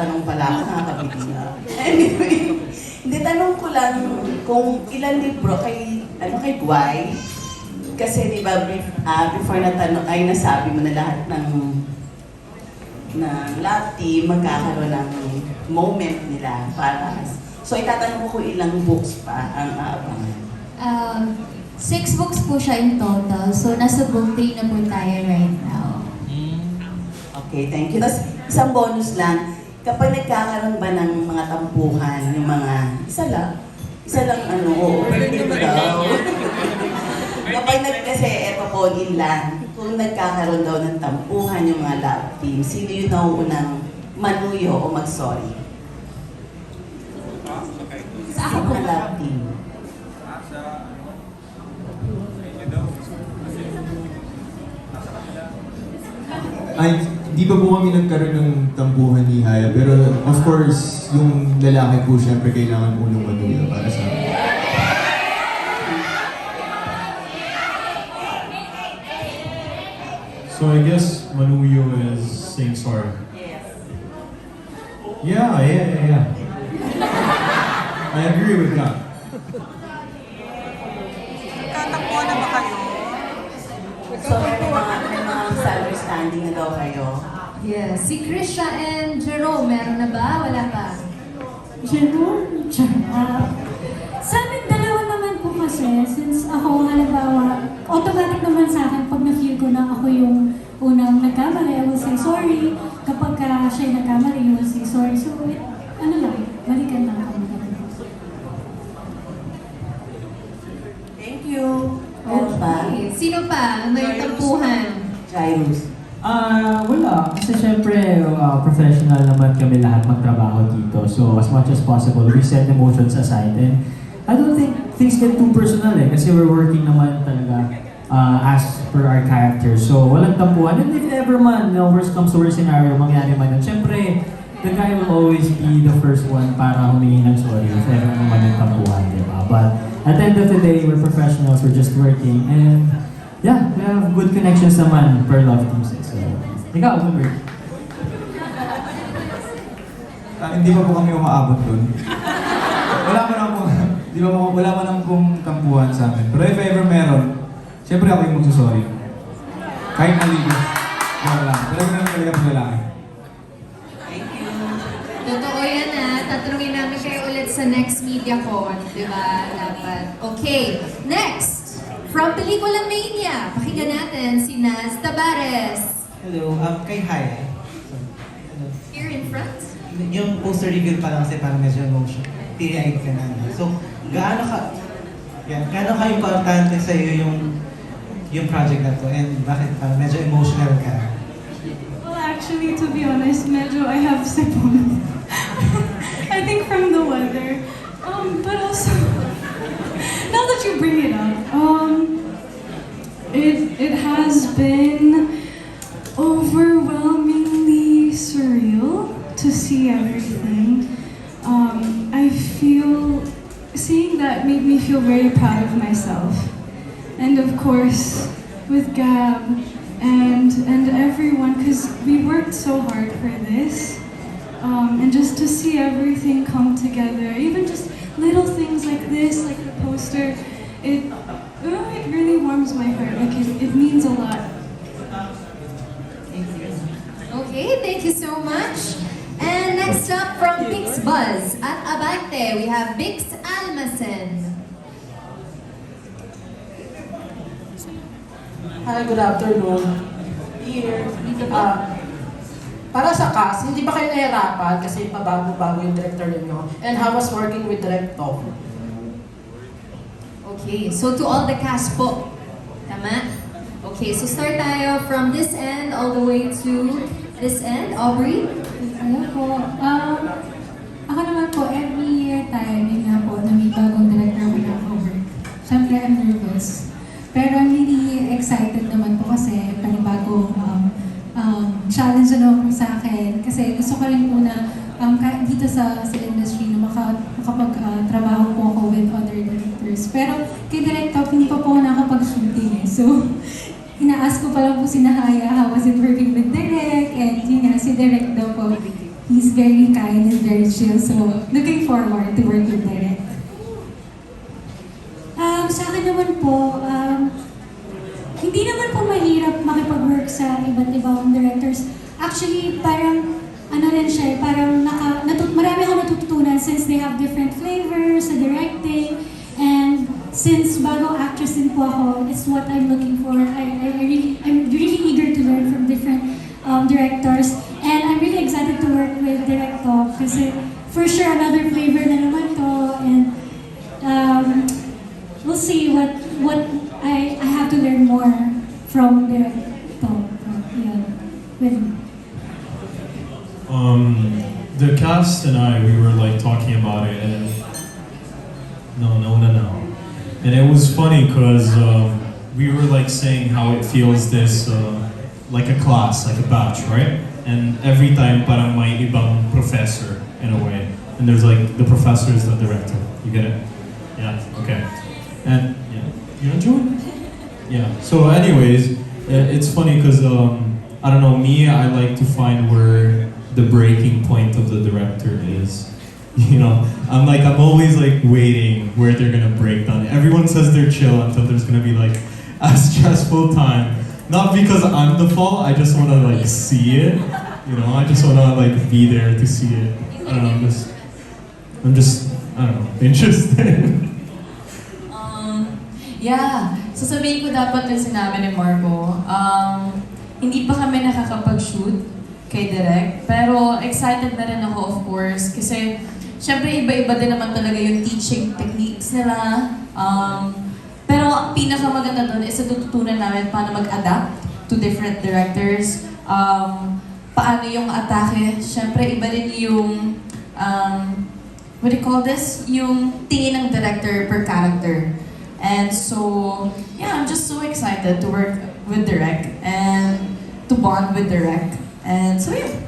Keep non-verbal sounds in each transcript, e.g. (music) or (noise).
magtatanong pala ako, nakakabigla. Anyway, hindi, tanong ko lang kung ilan libro kay, ano kay Guay? Kasi di ba, ah, before na tanong, ay nasabi mo na lahat ng ng love team magkakaroon ng moment nila para So itatanong ko kung ilang books pa ang aabangan. Um, six books po siya in total. So, nasa book 3 na po tayo right now. Okay, thank you. Tapos isang bonus lang, kapag nagkakaroon ba ng mga tampuhan, yung mga, isa lang, isa lang ano, oo, ko daw. (laughs) kapag nag, kasi eto po, din lang, kung nagkakaroon daw ng tampuhan yung mga love team, sino yung nauunang manuyo o mag-sorry? Sa ako po Mga love team. Ay, di pa po kami nagkaroon ng tampuhan ni Haya, pero of course, yung lalaki po syempre kailangan unang manuyo para sa akin. So I guess Manuyo is saying sorry. Yeah, yeah, yeah, yeah. I agree with that. Nagtatakbuhan na ba kayo? So may mga, may mga misunderstanding na daw kayo. Yes. Si Krisha and Jerome, meron na ba? Wala pa? Jerome? Uh, sa amin dalawa naman po kasi, since ako halimbawa, automatic naman sa akin pag na-feel ko na ako yung unang nagkamali, I will say sorry. Kapag ka siya yung nagkamali, you will say sorry. So, it, ano lang, balikan lang ako. Thank you. Pa? Okay. Sino pa? May tampuhan. Jairus. Ah, wala. Kasi syempre, uh, professional naman kami lahat magtrabaho dito. So, as much as possible, we set emotions aside. And I don't think things get too personal eh. Kasi we're working naman talaga uh, as per our character. So, walang tampuhan. And if ever man, no, worst comes to worst scenario, mangyari man yun. Syempre, the guy will always be the first one para humingi ng sorry if ever naman yung tampuhan, di ba? But at the end of the day, we're professionals, we're just working. And yeah, we have good connections naman per love teams. So, ikaw, Wilbert. Ah, hindi pa po kami umaabot dun. wala pa naman po, di ba po, wala pa naman pong tampuhan sa amin. Pero if ever meron, syempre ako yung magsusorry. Kahit mali ko. Wala lang. Talaga naman talaga po lalaki. Thank you. Totoo yan ah. Tatanungin namin kayo ulit sa next media con. Di ba? Dapat. Okay. Next. From Pelikula Mania. Pakinggan natin si Naz Tabares. Hello, um, kay Hi. Yung poster reveal pa lang kasi parang medyo emotion. Teary-eyed ka na. So, gaano ka, yan, gaano ka importante sa iyo yung yung project na to and bakit parang medyo emotional ka? Well, actually, to be honest, medyo I have sipon. (laughs) I think from the weather. Feel very proud of myself. And of course, with Gab and and everyone, because we worked so hard for this, um, and just to see everything come together, even just little things like this, like the poster, it uh, it really warms my heart. Like it, it means a lot. Thank you. Okay, thank you so much. And next up from Bix Buzz at Abante, we have Bix Almacen. Hi, good afternoon. Here, ah, para sa cast, hindi ba kayo nahirapan kasi pabago-bago yung director ninyo? And how was working with Direct Talk? Okay, so to all the cast po. Tama? Okay, so start tayo from this end all the way to this end. Aubrey? Ano po, um, ako naman po, every year tayo, yun nga po, na may bagong director we have over. Siyempre, I'm nervous. Pero I'm really excited naman po kasi panibagong um, um, challenge na naman po sa akin. Kasi gusto ko rin po um, dito sa, sa industry na maka, makapag-trabaho po ako with other directors. Pero kay Direct Top, hindi pa po ako nakapag-shooting eh. So, (laughs) Ina-ask ko pa lang po si Nahaya, how was it working with Direk? And yun nga, si Direk daw po, he's very kind and very chill. So, looking forward to work with Derek. Um, sa akin naman po, um, hindi naman po mahirap makipag-work sa iba't ibang directors. Actually, parang ano rin siya, eh, parang naka, natut marami ako natututunan since they have different flavors sa directing. And since bagong actress din po ako, it's what I'm looking for. I, I really, I'm really eager to learn from different um, directors. The and I, we were like talking about it, and no, no, no, no. And it was funny because um, we were like saying how it feels this uh, like a class, like a batch, right? And every time parang may ibang professor in a way. And there's like the professor is the director. You get it? Yeah. Okay. And yeah, you enjoy? Yeah. So, anyways, it's funny because um, I don't know. Me, I like to find where the breaking point of the director is. (laughs) You know, I'm like I'm always like waiting where they're gonna break down. Everyone says they're chill until there's gonna be like (laughs) a stressful time. Not because I'm the fault. I just wanna like see it. You know, I just wanna like be there to see it. I don't know. I'm just, I'm just, I don't know, (laughs) interested. Um, yeah, sasabihin ko dapat yung sinabi ni Marco. Um, hindi pa kami nakakapag-shoot kay Direk, pero excited na rin ako of course kasi syempre iba-iba din naman talaga yung teaching techniques nila. Um, pero ang pinakamaganda doon is natututunan namin paano mag-adapt to different directors. Um, paano yung atake. Syempre iba din yung um, what do you call this? Yung tingin ng director per character. And so, yeah, I'm just so excited to work with Direct and to bond with Direct. And so, yeah.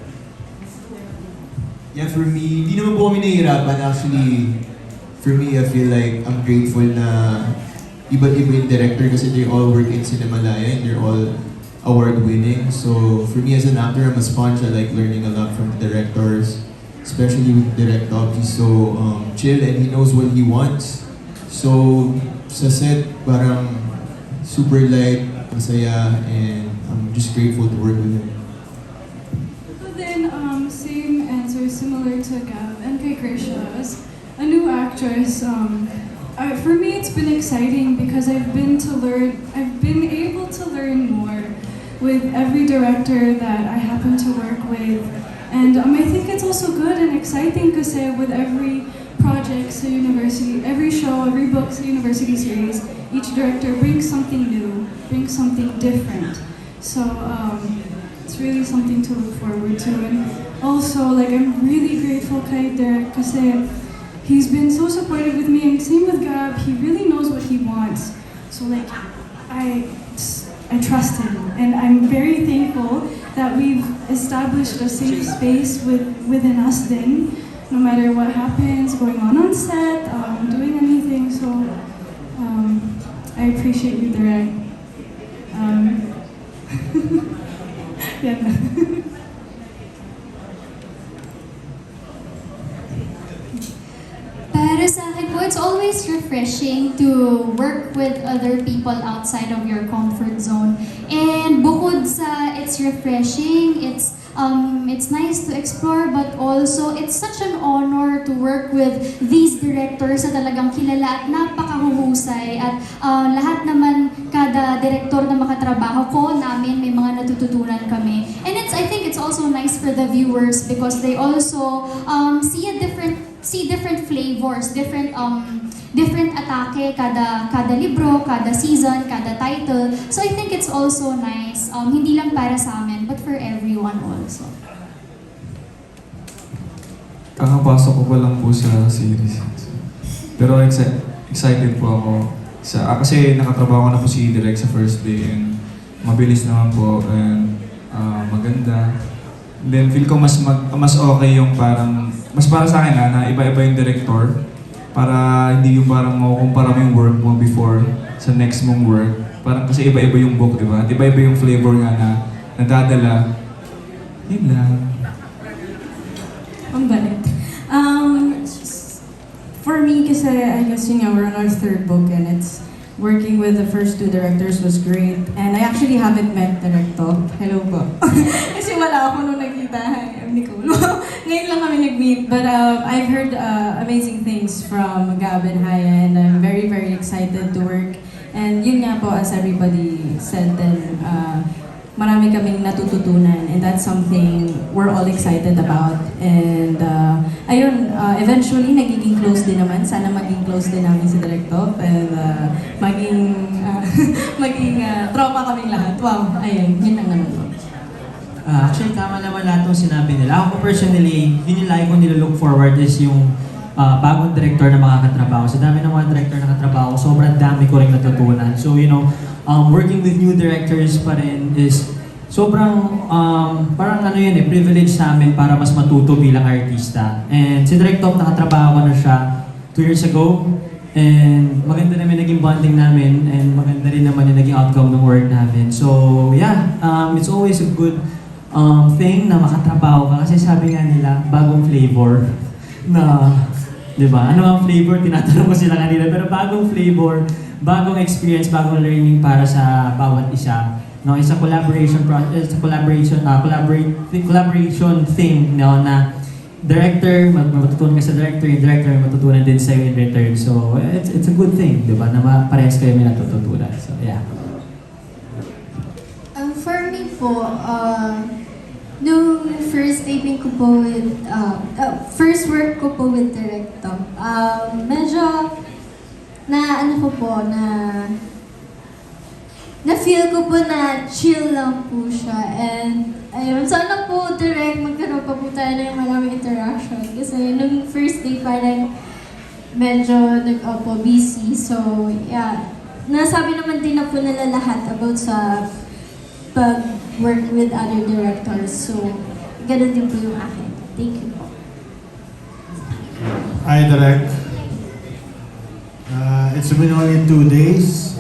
Yeah, for me, hindi naman po kami nahihirapan. Actually, for me, I feel like I'm grateful na iba't iba yung director kasi they all work in Cinemalaya and they're all award-winning. So, for me as an actor, I'm a sponge. I like learning a lot from the directors, especially with Direct Top. He's so um, chill and he knows what he wants. So, sa set, parang super light, masaya, and I'm just grateful to work with him. Similar to Gab and kay Krisha. As a new actress, um, uh, for me it's been exciting because I've been to learn, I've been able to learn more with every director that I happen to work with. And um, I think it's also good and exciting because say, with every project sa university, every show, every book sa university series, each director brings something new, brings something different. So, um, it's really something to look forward to. And also, like, I'm really grateful kay Derek kasi he's been so supportive with me. And same with Gab, he really knows what he wants. So, like, I, I trust him. And I'm very thankful that we've established a safe space with, within us then, no matter what happens, going on on set, um, doing anything. So, um, I appreciate you, Derek. Um, (laughs) yan always refreshing to work with other people outside of your comfort zone. And bukod sa it's refreshing, it's um, it's nice to explore, but also it's such an honor to work with these directors na talagang kilala at napakahuhusay. At uh, lahat naman, kada director na makatrabaho ko namin, may mga natututunan kami. And it's, I think it's also nice for the viewers because they also um, see a different see different flavors, different um different atake kada kada libro, kada season, kada title. So I think it's also nice um hindi lang para sa amin but for everyone also. Kakapasok ko pa lang po sa series. Pero exci- excited po ako. Sa, ah, kasi nakatrabaho na po si Direk sa first day and mabilis naman po and ah, maganda. Then feel ko mas mag, mas okay yung parang mas para sa akin ha, na iba-iba yung director para hindi yung parang makukumpara mo yung work mo before sa next mong work. Parang kasi iba-iba yung book, di ba? Iba-iba yung flavor nga na nadadala. Yun lang. Ang balik. Um, for me kasi, I guess yun nga, we're on our third book and it's working with the first two directors was great. And I actually haven't met Directo. Hello po. (laughs) kasi wala ako nung nagkitahan Nicole. (laughs) Ngayon lang kami nag-meet. But um, I've heard uh, amazing things from Gab and Haya and I'm very, very excited to work. And yun nga po, as everybody said, then uh, marami kaming natututunan and that's something we're all excited about. And uh, ayun, uh, eventually nagiging close din naman. Sana maging close din namin si Directo and uh, maging uh, (laughs) maging uh, trauma kaming lahat. Wow, ayun, yun ang naman po. Ah, actually, tama naman lahat ng sinabi nila. Ako personally, yun yung lagi ko nilalook forward is yung ah, bagong director na makakatrabaho. Sa dami ng mga director na katrabaho, sobrang dami ko rin natutunan. So, you know, um, working with new directors pa rin is sobrang, um, parang ano yun eh, privilege sa amin para mas matuto bilang artista. And si Direk Top, nakatrabaho na siya two years ago. And maganda naman naging bonding namin and maganda rin naman yung naging outcome ng work namin. So, yeah, um, it's always a good um, thing na makatrabaho ka kasi sabi nga nila, bagong flavor na, di ba? Ano ang flavor? Tinatanong ko sila kanina. Pero bagong flavor, bagong experience, bagong learning para sa bawat isa. No, it's a collaboration pro it's a collaboration uh, collaborate collaboration thing no na director mag- matutunan ka sa director yung director matutunan din sa in return so it's it's a good thing di ba na parehas kayo may natututunan so yeah Um, for me po, uh, nung first taping ko po with, uh, uh, first work ko po with Directo, um, medyo na ano ko po, na na feel ko po na chill lang po siya. And ayun, sana po direct magkaroon pa po tayo ng maraming interaction. Kasi nung first day parang medyo nag-opo busy. So yeah. Nasabi naman din na po nila lahat about sa pag-work with other directors. So, ganun din po yung akin. Thank you po. Hi, Direk. Uh, it's been only two days.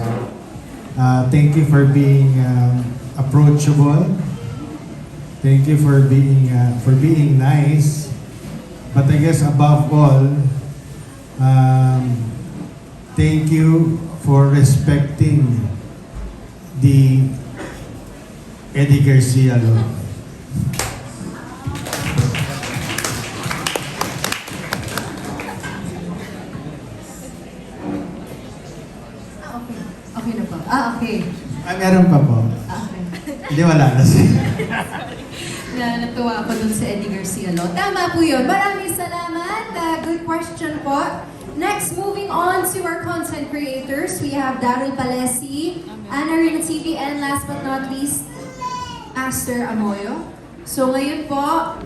Uh, thank you for being um, approachable. Thank you for being uh, for being nice. But I guess above all, um, thank you for respecting the Eddie Garcia law. Ah, okay. Okay na po. Ah, okay. Ay, meron pa po. Ah, okay. (laughs) Hindi wala na siya. (laughs) na natuwa ako dun sa Eddie Garcia Lo. Tama po yun. Maraming salamat. Uh, good question po. Next, moving on to our content creators. We have Daryl Palesi, Ana Rina TV, and last but not least, Aster Amoyo. So ngayon po,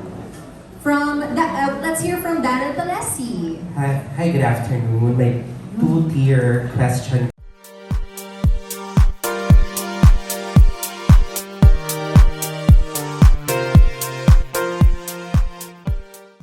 from da- uh, let's hear from Daryl Palesi. Hi, hi, good afternoon. My two-tier question